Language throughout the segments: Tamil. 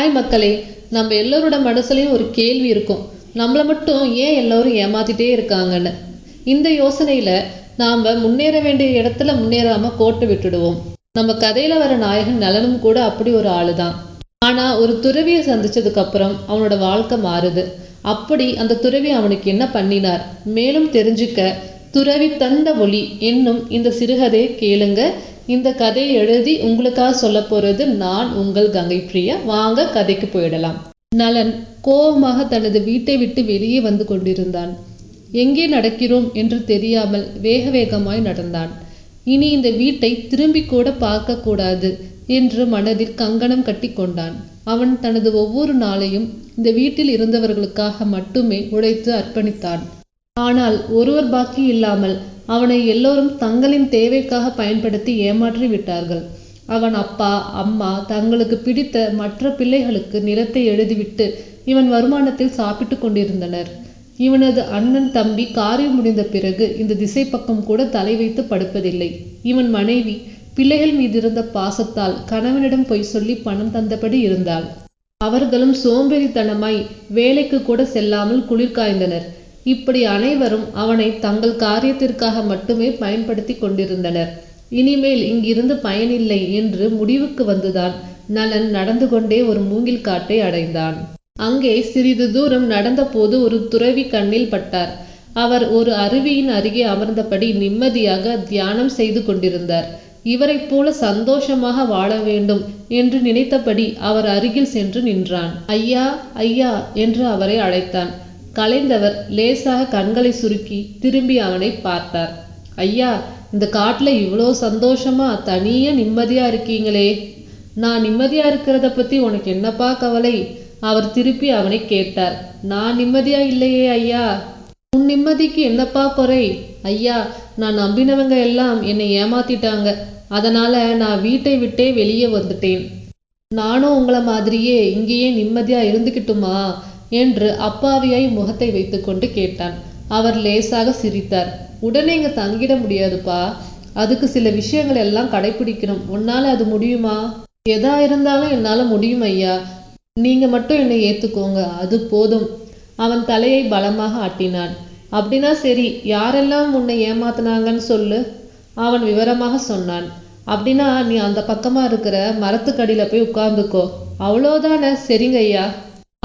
ஹாய் மக்களே நம்ம எல்லோரோட மனசுலையும் ஒரு கேள்வி இருக்கும். நம்மளை மட்டும் ஏன் எல்லோரும் ஏமாத்திட்டே இருக்காங்கன்னு? இந்த யோசனையில நாம் முன்னேற வேண்டிய இடத்துல முன்னேறாம கோட்டை விட்டுடுவோம். நம்ம கதையில வர நாயகன் நலனும் கூட அப்படி ஒரு ஆளு தான் ஆனா ஒரு துறவியை சந்திச்சதுக்கு அப்புறம் அவனோட வாழ்க்கை மாறுது. அப்படி அந்த துறவி அவனுக்கு என்ன பண்ணினார்? மேலும் தெரிஞ்சுக்க துறவி தந்த ஒளி என்னும் இந்த சிறுகதையை கேளுங்க. இந்த கதையை எழுதி உங்களுக்காக சொல்ல போறது நான் உங்கள் கங்கை பிரியா. வாங்க கதைக்கு போயிடலாம். நலன் கோபமாக தனது வீட்டை விட்டு வெளியே வந்து கொண்டிருந்தான். எங்கே நடக்கிறோம்? என்று தெரியாமல் வேக வேகமாய் நடந்தான். இனி இந்த வீட்டை திரும்பி கூட பார்க்க கூடாது என்று மனதில் கங்கணம் கட்டி கொண்டான். அவன் தனது ஒவ்வொரு நாளையும் இந்த வீட்டில் இருந்தவர்களுக்காக மட்டுமே உழைத்து அர்ப்பணித்தான். ஆனால் ஒருவர் பாக்கி இல்லாமல் அவனை எல்லோரும் தங்களின் தேவைக்காக பயன்படுத்தி ஏமாற்றி விட்டார்கள். அவன் அப்பா அம்மா தங்களுக்கு பிடித்த மற்ற பிள்ளைகளுக்கு நிலத்தை எழுதிவிட்டு இவன் வருமானத்தில் சாப்பிட்டு கொண்டிருந்தனர். இவனது அண்ணன் தம்பி காரியம் முடிந்த பிறகு இந்த திசை பக்கம் கூட தலை வைத்து படுப்பதில்லை. இவன் மனைவி பிள்ளைகள் மீது இருந்த பாசத்தால் கணவனிடம் பொய் சொல்லி பணம் தந்தபடி இருந்தாள். அவர்களும் சோம்பேறித்தனமாய் வேலைக்கு கூட செல்லாமல் குளிர்காய்ந்தனர் இப்படி அனைவரும் அவனை தங்கள் காரியத்திற்காக மட்டுமே பயன்படுத்தி கொண்டிருந்தனர். இனிமேல் இங்கிருந்து பயனில்லை என்று முடிவுக்கு வந்துதான் நலன் நடந்து கொண்டே ஒரு மூங்கில் காட்டை அடைந்தான். அங்கே சிறிது தூரம் நடந்தபோது ஒரு துறவி கண்ணில் பட்டார். அவர் ஒரு அருவியின் அருகே அமர்ந்தபடி நிம்மதியாக தியானம் செய்து கொண்டிருந்தார். இவரைப் போல சந்தோஷமாக வாழ வேண்டும் என்று நினைத்தபடி அவர் அருகில் சென்று நின்றான். ஐயா ஐயா என்று அவரை அழைத்தான். கலைந்தவர் லேசாக கண்களை சுருக்கி திரும்பி அவனை பார்த்தார். ஐயா இந்த காட்டுல இவ்வளோ சந்தோஷமா தனியா நிம்மதியா இருக்கீங்களே. நான் நிம்மதியா இருக்கிறத பத்தி உனக்கு என்னப்பா கவலை? அவர் திருப்பி அவனை கேட்டார். நான் நிம்மதியா இல்லையே ஐயா. உன் நிம்மதிக்கு என்னப்பா குறை? ஐயா நான் நம்பினவங்க எல்லாம் என்னை ஏமாத்திட்டாங்க. அதனால நான் வீட்டை விட்டே வெளியே வந்துட்டேன். நானும் உங்களை மாதிரியே இங்கேயே நிம்மதியா இருந்துக்கிட்டுமா என்று அப்பாவியாய் முகத்தை வைத்துக்கொண்டு கேட்டான். அவர் லேசாக சிரித்தார். உடனே இங்க தங்கிட முடியாதுப்பா. அதுக்கு சில விஷயங்கள் எல்லாம் கடைபிடிக்கணும் உன்னால அது முடியுமா? எதா இருந்தாலும் என்னால முடியும் ஐயா. நீங்க மட்டும் என்னை ஏத்துக்கோங்க. அது போதும். அவன் தலையை பலமாக ஆட்டினான். அப்படின்னா சரி யாரெல்லாம் உன்னை ஏமாத்தினாங்கன்னு சொல்லு. அவன் விவரமாக சொன்னான். அப்படின்னா நீ அந்த பக்கமா இருக்கிற மரத்துக்கடியில போய் உட்கார்ந்துக்கோ. அவ்வளோதானே சரிங்க ஐயா.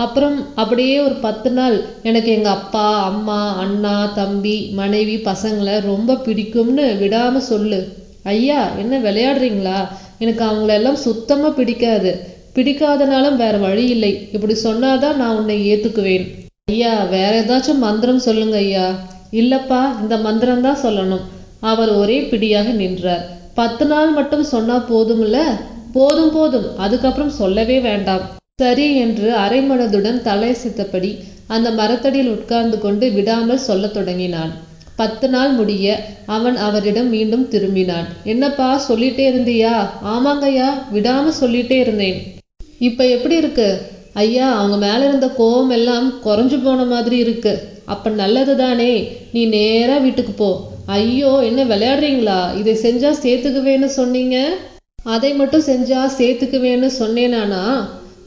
அப்புறம் அப்படியே ஒரு பத்து நாள் எனக்கு எங்க அப்பா அம்மா அண்ணா தம்பி மனைவி பசங்களை ரொம்ப பிடிக்கும்னு விடாம சொல்லு. ஐயா என்ன விளையாடுறீங்களா? எனக்கு அவங்களெல்லாம் சுத்தமா பிடிக்காது. பிடிக்காதனாலும் வேற வழி இல்லை. இப்படி சொன்னாதான் நான் உன்னை ஏத்துக்குவேன். ஐயா வேற ஏதாச்சும் மந்திரம் சொல்லுங்க ஐயா. இல்லப்பா இந்த மந்திரம் தான் சொல்லணும். அவர் ஒரே பிடியாக நின்றார். பத்து நாள் மட்டும் சொன்னா போதும்ல? போதும் போதும். அதுக்கப்புறம் சொல்லவே வேண்டாம். சரி என்று அரைமனதுடன் தலையசித்தபடி அந்த மரத்தடியில் உட்கார்ந்து கொண்டு விடாமல் சொல்லத் தொடங்கினான். பத்து நாள் முடிய அவன் அவரிடம் மீண்டும் திரும்பினான். என்னப்பா சொல்லிட்டே இருந்தியா? ஆமாங்கய்யா விடாம சொல்லிட்டே இருந்தேன். இப்ப எப்படி இருக்கு? ஐயா அவங்க மேல இருந்த கோவம் எல்லாம் குறைஞ்சு போன மாதிரி இருக்கு. அப்ப நல்லது தானே? நீ நேரா வீட்டுக்கு போ. ஐயோ என்ன விளையாடுறீங்களா? இதை செஞ்சா சேர்த்துக்குவேன்னு சொன்னீங்க? அதை மட்டும் செஞ்சா சேர்த்துக்குவேன்னு சொன்னேனானா?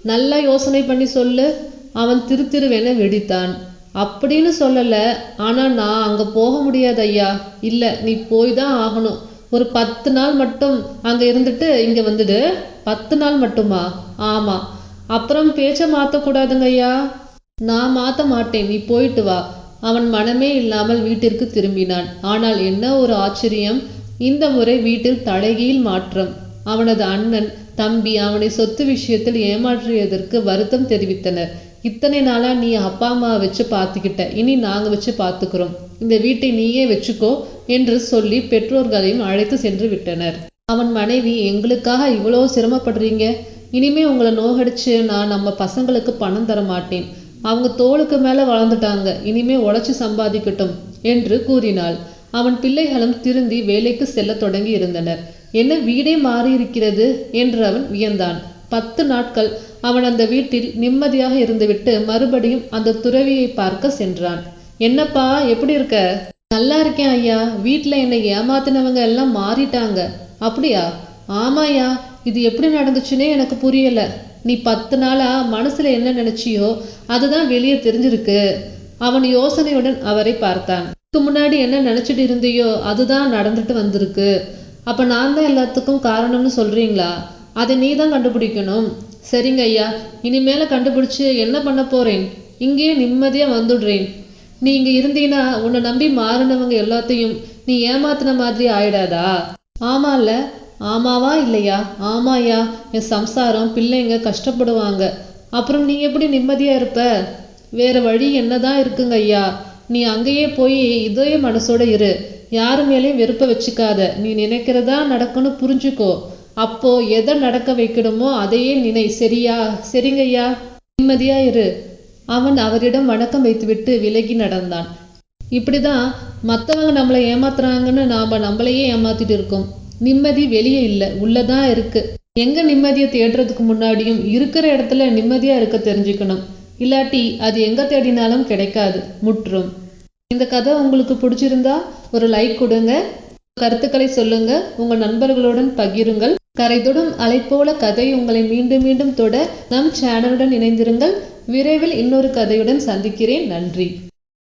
நல்லா யோசனை பண்ணி சொல்லு. அவன் திருத்திருவேன வெடித்தான். அப்படின்னு சொல்லல. ஆனா நான் அங்க போக முடியாது ஐயா. இல்ல நீ போய் தான் ஆகணும். ஒரு பத்து நாள் மட்டும் அங்க இருந்துட்டு இங்க வந்துடு. பத்து நாள் மட்டுமா? ஆமா. அப்புறம் பேச்ச மாத்தக்கூடாதுங்க ஐயா. நான் மாத்த மாட்டேன். நீ போயிட்டு வா. அவன் மனமே இல்லாமல் வீட்டிற்கு திரும்பினான். ஆனால் என்ன ஒரு ஆச்சரியம். இந்த முறை வீட்டில் தலைகீழ் மாற்றம். அவனது அண்ணன் தம்பி அவனை சொத்து விஷயத்தில் ஏமாற்றியதற்கு வருத்தம் தெரிவித்தனர். இத்தனை நாளா நீ அப்பா அம்மாவை வச்சு பார்த்துக்கிட்ட. இனி நாங்க வச்சு பார்த்துக்கிறோம். இந்த வீட்டை நீயே வச்சுக்கோ என்று சொல்லி பெற்றோர்களையும் அழைத்து சென்று விட்டனர். அவன் மனைவி எங்களுக்காக இவ்வளோ சிரமப்படுறீங்க? இனிமே உங்களை நோகடிச்சு நான் நம்ம பசங்களுக்கு பணம் தர மாட்டேன். அவங்க தோளுக்கு மேல வளர்ந்துட்டாங்க. இனிமே உழைச்சு சம்பாதிக்கட்டும் என்று கூறினாள். அவன் பிள்ளைகளும் திருந்தி வேலைக்கு செல்ல தொடங்கி இருந்தனர். என்ன வீடே மாறியிருக்கிறது? என்று அவன் வியந்தான். பத்து நாட்கள் அவன் அந்த வீட்டில் நிம்மதியாக இருந்துவிட்டு மறுபடியும் அந்த துறவியை பார்க்க சென்றான். என்னப்பா எப்படி இருக்க? நல்லா இருக்கேன் ஐயா. வீட்டுல என்னை ஏமாத்தினவங்க எல்லாம் மாறிட்டாங்க. அப்படியா? ஆமாயா இது எப்படி நடந்துச்சுன்னே எனக்கு புரியல. நீ பத்து நாளா மனசுல என்ன நினைச்சியோ அதுதான் வெளியே தெரிஞ்சிருக்கு. அவன் யோசனையுடன் அவரை பார்த்தான். இதுக்கு முன்னாடி என்ன நினைச்சிட்டு இருந்தியோ அதுதான் நடந்துட்டு வந்திருக்கு. அப்ப நான் தான் எல்லாத்துக்கும் காரணம்னு சொல்றீங்களா? அதை நீ தான் கண்டுபிடிக்கணும். சரிங்க ஐயா இனிமேல கண்டுபிடிச்சு என்ன பண்ண போறேன்? இங்கேயே நிம்மதியா வந்துடுறேன். நீ இங்க இருந்தீங்கன்னா உன்னை நம்பி மாறினவங்க எல்லாத்தையும் நீ ஏமாத்தின மாதிரி ஆயிடாதா? ஆமால்ல ஆமாவா இல்லையா? ஆமாயா என் சம்சாரம் பிள்ளைங்க கஷ்டப்படுவாங்க. அப்புறம் நீ எப்படி நிம்மதியா இருப்ப? வேற வழி என்னதான் இருக்குங்க ஐயா? நீ அங்கேயே போய் இதே மனசோட இரு. யாரு மேலேயும் வெறுப்ப வச்சுக்காத. நீ நினைக்கிறதா நடக்கும்னு புரிஞ்சுக்கோ. அப்போ எதை நடக்க வைக்கணுமோ அதையே நினை. சரியா? சரிங்கய்யா? நிம்மதியா இரு. அவன் அவரிடம் வணக்கம் வைத்துவிட்டு விலகி நடந்தான். இப்படிதான் மத்தவங்க நம்மளை ஏமாத்துறாங்கன்னு நாம நம்மளையே ஏமாத்திட்டு இருக்கோம். நிம்மதி வெளியே இல்லை. உள்ளதான் இருக்கு. எங்க நிம்மதியை தேடுறதுக்கு முன்னாடியும் இருக்கிற இடத்துல நிம்மதியா இருக்க தெரிஞ்சுக்கணும். இல்லாட்டி அது எங்க தேடினாலும் கிடைக்காது. முற்றும். இந்த கதை உங்களுக்கு பிடிச்சிருந்தா ஒரு லைக் கொடுங்க. கருத்துக்களை சொல்லுங்க. உங்க நண்பர்களுடன் பகிருங்கள். கரைதொடும் அலைப்போல கதை உங்களை மீண்டும் மீண்டும் தொட நம் சேனலுடன் இணைந்திருங்கள். விரைவில் இன்னொரு கதையுடன் சந்திக்கிறேன். நன்றி.